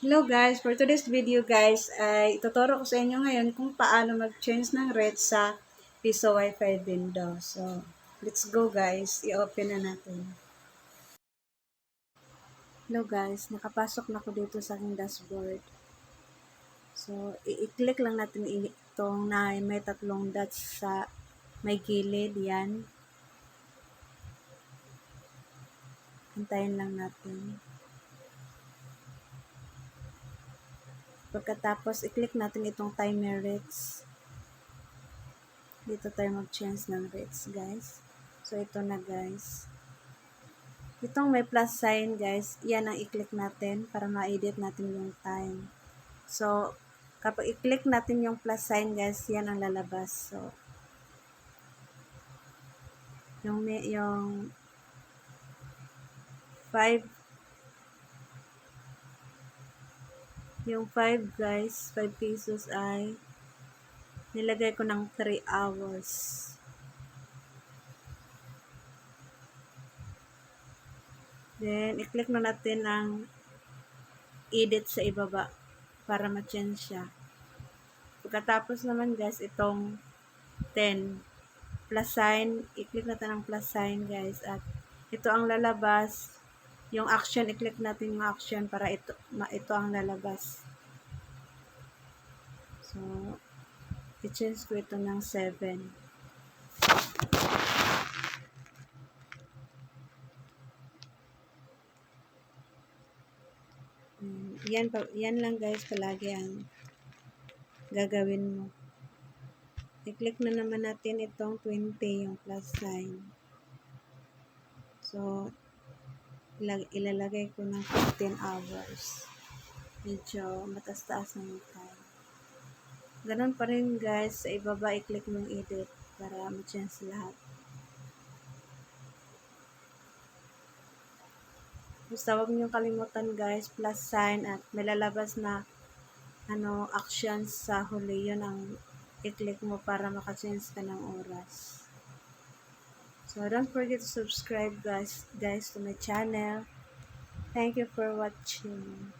Hello guys, for today's video guys, ay ituturo ko sa inyo ngayon kung paano mag-change ng red sa Piso Wi-Fi window. So, let's go guys, i-open na natin. Hello guys, nakapasok na ko dito sa aking dashboard. So, i-click lang natin itong na may tatlong dots sa may gilid, yan. Hintayin lang natin. Pagkatapos, i-click natin itong timer rates. Dito tayo mag-change ng rates, guys. So, ito na, guys. Itong may plus sign, guys, yan ang i-click natin para ma-edit natin yung time. So, kapag i-click natin yung plus sign, guys, yan ang lalabas. So, yung, yung 5 yung 5 guys 5 pesos ay nilagay ko ng 3 hours. Then i-click na natin ang edit sa ibaba para ma-change siya. Pagkatapos naman guys itong 10 plus sign i-click natin ang plus sign guys at ito ang lalabas yung action, i-click natin yung action para ito, ma, ito ang lalabas. So, i-change ko ito ng 7. Yan, yan lang guys palagi ang gagawin mo. I-click na naman natin itong 20, yung plus sign. So, ilalagay ko ng 15 hours. Medyo matas-taas ng time. Ganun pa rin guys, sa ibaba i-click mong edit para ma-change lahat. Basta huwag niyong kalimutan guys, plus sign at may lalabas na ano, actions sa huli. Yun ang i-click mo para maka-change ka ng oras. So don't forget to subscribe guys guys to my channel. Thank you for watching.